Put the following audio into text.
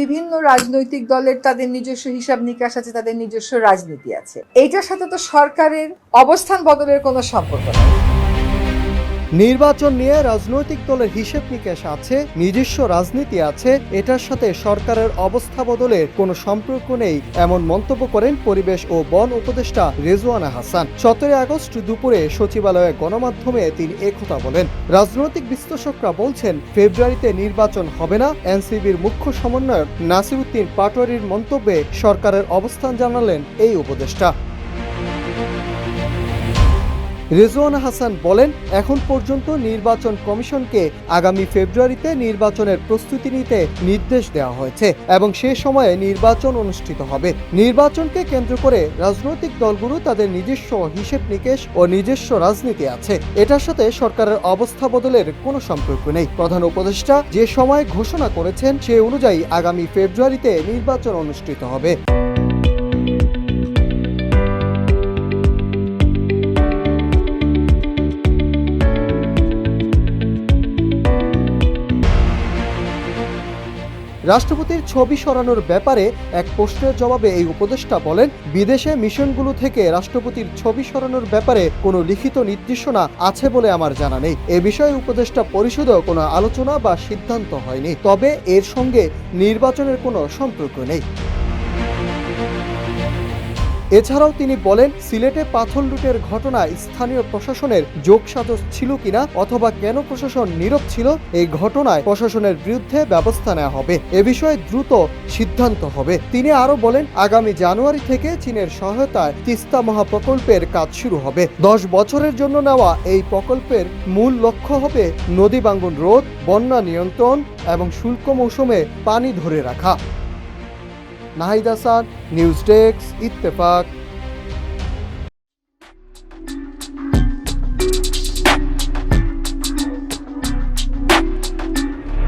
বিভিন্ন রাজনৈতিক দলের তাদের নিজস্ব হিসাব নিকাশ আছে, তাদের নিজস্ব রাজনীতি আছে। এইটার সাথে তো সরকারের অবস্থান বদলের কোনো সম্পর্ক নেই। নির্বাচন নিয়ে রাজনৈতিক দলের হিসেব নিকেশ আছে, নিজস্ব রাজনীতি আছে, এটার সাথে সরকারের অবস্থা বদলের কোনো সম্পর্ক নেই, এমন মন্তব্য করেন পরিবেশ ও বন উপদেষ্টা রেজওয়ানা হাসান। সতেরোই আগস্ট দুপুরে সচিবালয়ে গণমাধ্যমে তিনি একথা বলেন। রাজনৈতিক বিশ্লেষকরা বলছেন, ফেব্রুয়ারিতে নির্বাচন হবে না এনসিবির মুখ্য সমন্বয়ক নাসিরুদ্দিন পাটোয়ারির মন্তব্যে সরকারের অবস্থান জানালেন এই উপদেষ্টা। রেজওয়ান হাসান বলেন, এখন পর্যন্ত নির্বাচন কমিশনকে আগামী ফেব্রুয়ারিতে নির্বাচনের প্রস্তুতি নিতে নির্দেশ দেওয়া হয়েছে এবং সে সময়ে নির্বাচন অনুষ্ঠিত হবে। নির্বাচনকে কেন্দ্র করে রাজনৈতিক দলগুলো তাদের নিজস্ব হিসেব নিকেশ ও নিজস্ব রাজনীতি আছে। এটার সাথে সরকারের অবস্থা বদলের কোনো সম্পর্ক নেই। প্রধান উপদেষ্টা যে সময় ঘোষণা করেছেন সে অনুযায়ী আগামী ফেব্রুয়ারিতে নির্বাচন অনুষ্ঠিত হবে। রাষ্ট্রপতির ছবি সরানোর ব্যাপারে এক প্রশ্নের জবাবে এই উপদেষ্টা বলেন, বিদেশে মিশনগুলো থেকে রাষ্ট্রপতির ছবি সরানোর ব্যাপারে কোনো লিখিত নির্দেশনা আছে বলে আমার জানা নেই। এ বিষয়ে উপদেষ্টা পরিষদেও কোনো আলোচনা বা সিদ্ধান্ত হয়নি। তবে এর সঙ্গে নির্বাচনের কোনো সম্পর্ক নেই। এছাড়াও তিনি বলেন, সিলেটে পাথর লুটের ঘটনায় স্থানীয় প্রশাসনের যোগসাজশ ছিল কিনা অথবা কেন প্রশাসন নীরব ছিল, এই ঘটনায় প্রশাসনের বিরুদ্ধে ব্যবস্থা নেওয়া হবে। এ বিষয়ে দ্রুত সিদ্ধান্ত হবে। তিনি আরও বলেন, আগামী জানুয়ারি থেকে চীনের সহায়তায় তিস্তা মহাপ্রকল্পের কাজ শুরু হবে। দশ বছরের জন্য নেওয়া এই প্রকল্পের মূল লক্ষ্য হবে নদী ভাঙ্গন রোধ, বন্যা নিয়ন্ত্রণ এবং শুল্ক মৌসুমে পানি ধরে রাখা। Nahid Hasan news desk Ittefaq.